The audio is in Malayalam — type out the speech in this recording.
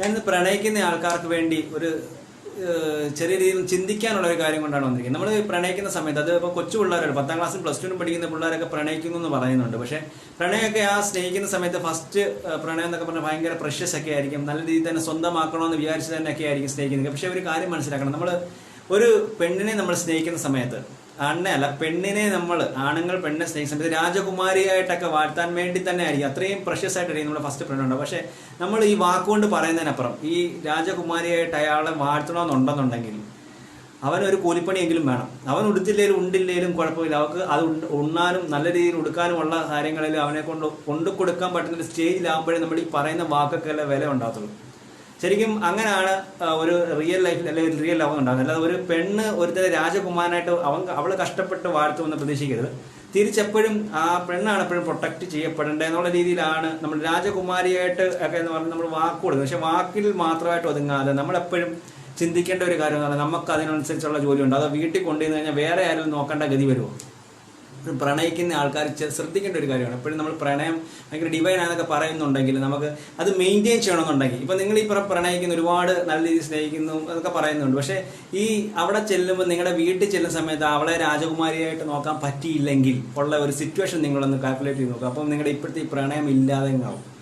ഞാനിന്ന് പ്രണയിക്കുന്ന ആൾക്കാർക്ക് വേണ്ടി ഒരു ചെറിയ രീതിയിൽ ചിന്തിക്കാനുള്ള ഒരു കാര്യം കൊണ്ടാണ് വന്നിരിക്കുന്നത്. നമ്മൾ പ്രണയിക്കുന്ന സമയത്ത് അത് ഇപ്പോൾ കൊച്ചു പിള്ളേരാണ് പത്താം ക്ലാസ്സിൽ പ്ലസ് ടുവിനും പഠിക്കുന്ന പിള്ളേരൊക്കെ പ്രണയിക്കുന്നു എന്ന് പറയുന്നുണ്ട്. പക്ഷേ പ്രണയമൊക്കെ ആ സ്നേഹിക്കുന്ന സമയത്ത് ഫസ്റ്റ് പ്രണയം എന്നൊക്കെ പറഞ്ഞാൽ ഭയങ്കര പ്രഷ്യസ് ഒക്കെ ആയിരിക്കും. നല്ല രീതിയിൽ തന്നെ സ്വന്തമാക്കണമെന്ന് വിചാരിച്ച് തന്നെ ഒക്കെ ആയിരിക്കും സ്നേഹിക്കുന്നത്. പക്ഷേ ഒരു കാര്യം മനസ്സിലാക്കണം. നമ്മൾ ഒരു പെണ്ണിനെ നമ്മൾ സ്നേഹിക്കുന്ന സമയത്ത് അണ്ണയല്ല പെണ്ണിനെ നമ്മൾ ആണുങ്ങൾ പെണ്ണിനെ സ്നേഹിക്കുന്ന സമയത്ത് രാജകുമാരിയായിട്ടൊക്കെ വാഴ്ത്താൻ വേണ്ടി തന്നെ ആയിരിക്കും. അത്രയും പ്രഷ്യസ് ആയിട്ടായിരിക്കും നമ്മുടെ ഫസ്റ്റ് ഉണ്ടാവും പക്ഷേ നമ്മൾ ഈ വാക്കുകൊണ്ട് പറയുന്നതിനപ്പുറം ഈ രാജകുമാരിയായിട്ട് അയാളെ വാഴ്ത്തണമെന്നുണ്ടെന്നുണ്ടെങ്കിൽ അവനൊരു കൂലിപ്പണിയെങ്കിലും വേണം. അവൻ ഉടുത്തില്ലേലും ഉണ്ടില്ലേലും കുഴപ്പമില്ല. അവർക്ക് അത് ഉണ്ണാനും നല്ല രീതിയിൽ ഉടുക്കാനുമുള്ള കാര്യങ്ങളിൽ അവനെ കൊണ്ട് കൊണ്ടു കൊടുക്കാൻ പറ്റുന്ന ഒരു സ്റ്റേജിലാകുമ്പോഴേ നമ്മൾ ഈ പറയുന്ന വാക്കൊക്കെ അല്ലേ വില ഉണ്ടാകത്തുള്ളൂ. ശരിക്കും അങ്ങനെയാണ് ഒരു റിയൽ ലൈഫിൽ അല്ലെങ്കിൽ റിയൽ ലവ് ഉണ്ടാകുന്നത്. അല്ലാതെ ഒരു പെണ്ണ് ഒരുത്തരെ രാജകുമാരനായിട്ട് അവൻ അവൾ കഷ്ടപ്പെട്ട് വാഴ്ത്തുമെന്ന് പ്രതീക്ഷിക്കരുത്. തിരിച്ചെപ്പോഴും ആ പെണ്ണാണ് എപ്പോഴും പ്രൊട്ടക്ട് ചെയ്യപ്പെടേണ്ടത് എന്നുള്ള രീതിയിലാണ് നമ്മൾ രാജകുമാരിയായിട്ട് ഒക്കെ എന്ന് പറഞ്ഞാൽ നമ്മൾ വാക്ക് കൊടുക്കുന്നത്. പക്ഷെ വാക്കിൽ മാത്രമായിട്ട് ഒതുങ്ങാതെ നമ്മളെപ്പോഴും ചിന്തിക്കേണ്ട ഒരു കാര്യം എന്ന് പറഞ്ഞാൽ നമുക്ക് അതിനനുസരിച്ചുള്ള ജോലിയുണ്ട്. അത് വീട്ടിൽ കൊണ്ടുവന്ന് കഴിഞ്ഞാൽ വേറെ ആരും നോക്കേണ്ട ഗതി വരുമോ? ഒരു പ്രണയിക്കുന്ന ആൾക്കാർ ശ്രദ്ധിക്കേണ്ട ഒരു കാര്യമാണ്. എപ്പോഴും നമ്മൾ പ്രണയം ഭയങ്കര ഡിവൈൻ ആണെന്നൊക്കെ പറയുന്നുണ്ടെങ്കിൽ നമുക്ക് അത് മെയിന്റെയിൻ ചെയ്യണമെന്നുണ്ടെങ്കിൽ. ഇപ്പം നിങ്ങൾ ഈ പ്ര- പ്രണയിക്കുന്ന ഒരുപാട് നല്ല രീതിയിൽ സ്നേഹിക്കുന്നു എന്നൊക്കെ പറയുന്നുണ്ട്. പക്ഷേ ഈ അവിടെ ചെല്ലുമ്പോൾ നിങ്ങളുടെ വീട്ടിൽ ചെല്ലുന്ന സമയത്ത് അവളെ രാജകുമാരിയായിട്ട് നോക്കാൻ പറ്റിയില്ലെങ്കിൽ ഉള്ള ഒരു സിറ്റുവേഷൻ നിങ്ങളൊന്ന് കാൽക്കുലേറ്റ് ചെയ്ത് നോക്കുക. അപ്പം നിങ്ങളുടെ ഇപ്പോഴത്തെ ഈ പ്രണയം ഇല്ലാതെ ആവും